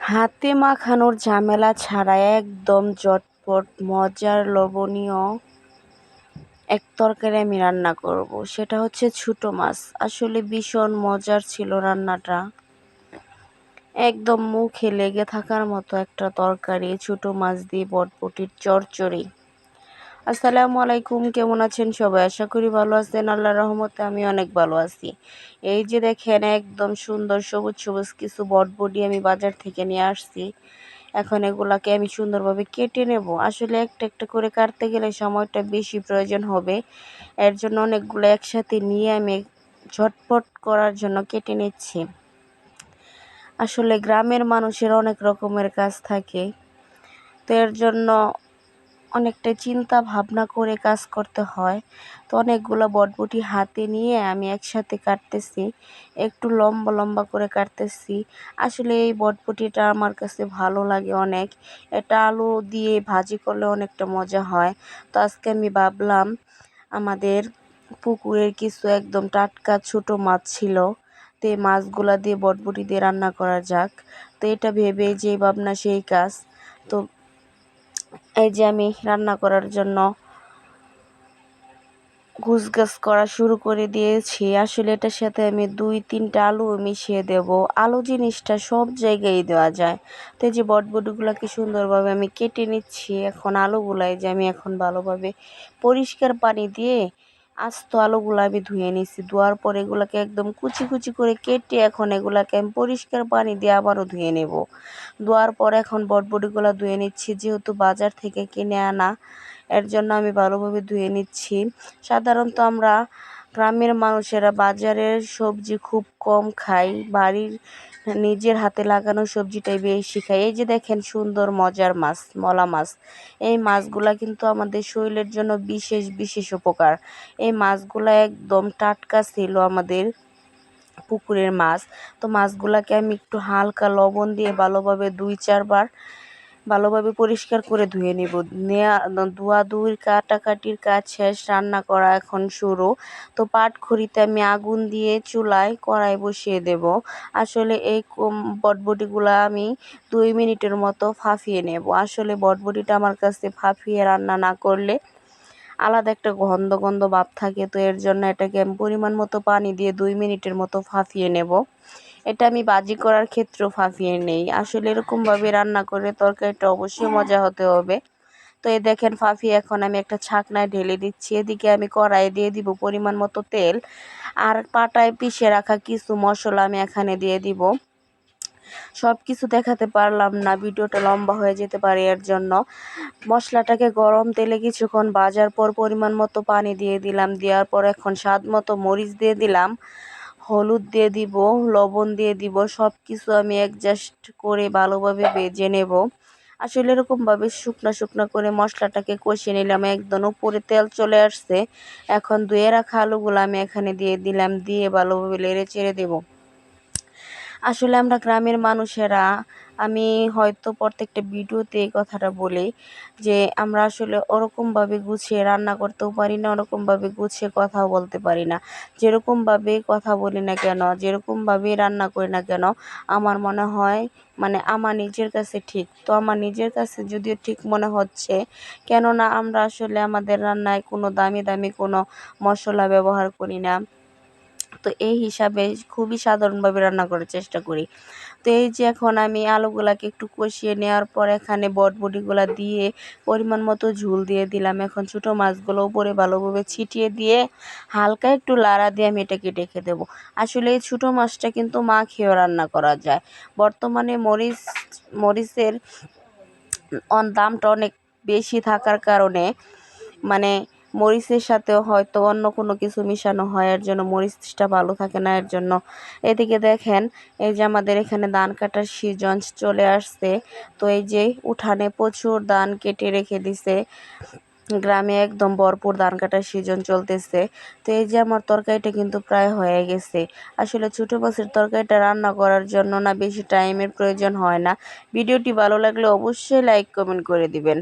হাতে মাখানোর ঝামেলা ছাড়া একদম ঝটপট, মজার লবণীয় এক তরকারি আমি রান্না করব। সেটা হচ্ছে ছোটো মাছ। আসলে ভীষণ মজার ছিল রান্নাটা। একদম মুখে লেগে থাকার মতো একটা তরকারি, ছোটো মাছ দিয়ে বটবটির চরচড়ি। আসসালামু আলাইকুম, কেমন আছেন সবাই? আশা করি ভালো আছেন। আল্লাহ রহমতে আমি অনেক ভালো আছি। এই যে দেখেন, একদম সুন্দর সবুজ সবুজ কিছু বটবটি আমি বাজার থেকে নিয়ে আসছি। এখন এগুলাকে আমি সুন্দরভাবে কেটে নেব। আসলে একটা একটা করে কাটতে গেলে সময়টা বেশি প্রয়োজন হবে। এর জন্য অনেকগুলো একসাথে নিয়ে আমি ঝটপট করার জন্য কেটে নিচ্ছি। আসলে গ্রামের মানুষের অনেক রকমের কাজ থাকে। তো এর জন্য অনেকটা চিন্তা ভাবনা করে কাজ করতে হয়। তো অনেকগুলো বটবটি হাতে নিয়ে আমি একসাথে কাটতেছি। একটু লম্বা লম্বা করে কাটতেছি। আসলে এই বটবটিটা আমার কাছে ভালো লাগে অনেক। এটা আলু দিয়ে ভাজি করলে অনেকটা মজা হয়। তো আজকে আমি ভাবলাম, আমাদের পুকুরের কিছু একদম টাটকা ছোট মাছ ছিল। তো এই মাছগুলা দিয়ে বটবটি দিয়ে রান্না করা যাক। তো এটা ভেবে যে ভাবনা সেই কাজ। তো এই যে আমি রান্না করার জন্য গাছ করা শুরু করে দিয়েছি। আসলে এটার সাথে আমি দুই, তিনটা আলু মিশিয়ে দেব। আলু জিনিসটা সব জায়গায় দেওয়া যায়। তো যে বটবটিগুলোকে সুন্দরভাবে আমি কেটে নিচ্ছি। এখন আলুগুলাই যে আমি এখন ভালোভাবে পরিষ্কার পানি দিয়ে আস্ত আলুগুলো আমি ধুয়ে নিচ্ছি ধোয়ার পর এগুলোকে একদম কুচি কুচি করে কেটে এখন এগুলাকে আমি পরিষ্কার পানি দিয়ে আবারও ধুয়ে নেব। ধোয়ার পর এখন বটবটিগুলো ধুয়ে নিচ্ছি, যেহেতু বাজার থেকে কিনে আনা, এর জন্য আমি ভালোভাবে ধুয়ে নিচ্ছি। সাধারণত আমরা গ্রামের মানুষেরা বাজারের সবজি খুব কম খায়, বাড়ির নিজের হাতে লাগানো সবজিটাই বেশি খায়। এই যে দেখেন সুন্দর মজার মাছ, মলা মাছ। এই মাছগুলা কিন্তু আমাদের শরীরের জন্য বিশেষ বিশেষ উপকার। এই মাছগুলা একদম টাটকা ছিল আমাদের পুকুরের মাছ। তো মাছগুলাকে আমি একটু হালকা লবণ দিয়ে ভালোভাবে দুই, চারবার ভালোভাবে পরিষ্কার করে ধুয়ে নিব। নেয়া, ধোয়াধুয়ির, কাটাকাটির কাজ শেষ, রান্না করা এখন শুরু। তো পাটখড়িতে আমি আগুন দিয়ে চুলায় কড়াই বসিয়ে দেব। আসলে এই বটবটিগুলো আমি দুই মিনিটের মতো ফাঁপিয়ে নেব। আসলে বটবটিটা আমার কাছে ফাঁপিয়ে রান্না না করলে আলাদা একটা গন্ধ গন্ধ ভাব থাকে। তো এর জন্য এটাকে আমি পরিমাণ মতো পানি দিয়ে দুই মিনিটের মতো ফাঁপিয়ে নেব। এটা আমি বাজি করার ক্ষেত্রেও ফাঁপিয়ে নেই। আসলে এরকমভাবে রান্না করে তরকারিটা অবশ্যই মজা হতে হবে। তো এই দেখেন ফাঁফি, এখন আমি একটা ছাকনায় ঢেলে দিচ্ছি। এদিকে আমি কড়াইয়ে দিয়ে দিব পরিমাণ মতো তেল। আর পাটায় পিষে রাখা কিছু মশলা আমি এখানে দিয়ে দিব। সব কিছু দেখাতে পারলাম না, ভিডিওটা লম্বা হয়ে যেতে পারে এর জন্য। মশলাটাকে গরম তেলে কিছুক্ষণ বাজার পর পরিমাণ মতো পানি দিয়ে দিলাম। দেওয়ার পর এখন স্বাদ মতো মরিচ দিয়ে দিলাম। হলুদ দিয়ে দিব, লবণ দিয়ে দিব সব কিছু আমি অ্যাডজাস্ট করে ভালোভাবে ভেজে নেব। আসলে এরকমভাবে শুকনা শুকনো করে মশলাটাকে কষিয়ে নিলাম, একদম উপরে তেল চলে আসছে। এখন ধুয়ে রাখা আলুগুলো আমি এখানে দিয়ে দিলাম, দিয়ে ভালোভাবে লেড়ে চেড়ে দেবো। আসলে আমরা গ্রামের মানুষেরা, আমি হয়তো প্রত্যেকটা ভিডিওতে এই কথাটা বলি যে আমরা আসলে ওরকমভাবে গুছিয়ে রান্না করতেও পারি না, ওরকমভাবে গুছিয়ে কথাও বলতে পারি না। যেরকমভাবে কথা বলি না কেন, যেরকমভাবে রান্না করি না কেন, আমার মনে হয় মানে আমার নিজের কাছে ঠিক। তো আমার নিজের কাছে যদিও ঠিক মনে হচ্ছে, কেননা আমরা আসলে আমাদের রান্নায় কোনো দামি দামি কোনো মশলা ব্যবহার করি না। তো এই হিসাবে খুবই সাধারণভাবে রান্না করার চেষ্টা করি। তো এই যে এখন আমি আলুগুলাকে একটু কষিয়ে নেওয়ার পর এখানে বটবটিগুলা দিয়ে পরিমাণ মতো ঝুল দিয়ে দিলাম। এখন ছোটো মাছগুলো উপরে ভালোভাবে ছিটিয়ে দিয়ে হালকা একটু লাড়া দিয়ে আমি এটাকে ডেকে দেবো। আসলে এই ছোটো মাছটা কিন্তু মা খেয়েও রান্না করা যায়। বর্তমানে মরিচ, মরিচের দামটা অনেক বেশি থাকার কারণে মানে মরিচের সাথেও হয়তো অন্য কোনো কিছু মিশানো হয়, এর জন্য মরিচটা ভালো থাকে না, এর জন্য। এদিকে দেখেন, এই যে আমাদের এখানে ধান কাটার সিজন চলে আসছে, তো এই যে উঠানে প্রচুর ধান কেটে রেখে দিছে। গ্রামে একদম ভরপুর ধান কাটার সিজন চলতেছে। তো এই যে আমার তরকারিটা কিন্তু প্রায় হয়ে গেছে। আসলে ছোটো মাছের তরকারিটা রান্না করার জন্য না বেশি টাইমের প্রয়োজন হয় না। ভিডিওটি ভালো লাগলে অবশ্যই লাইক কমেন্ট করে দিবেন।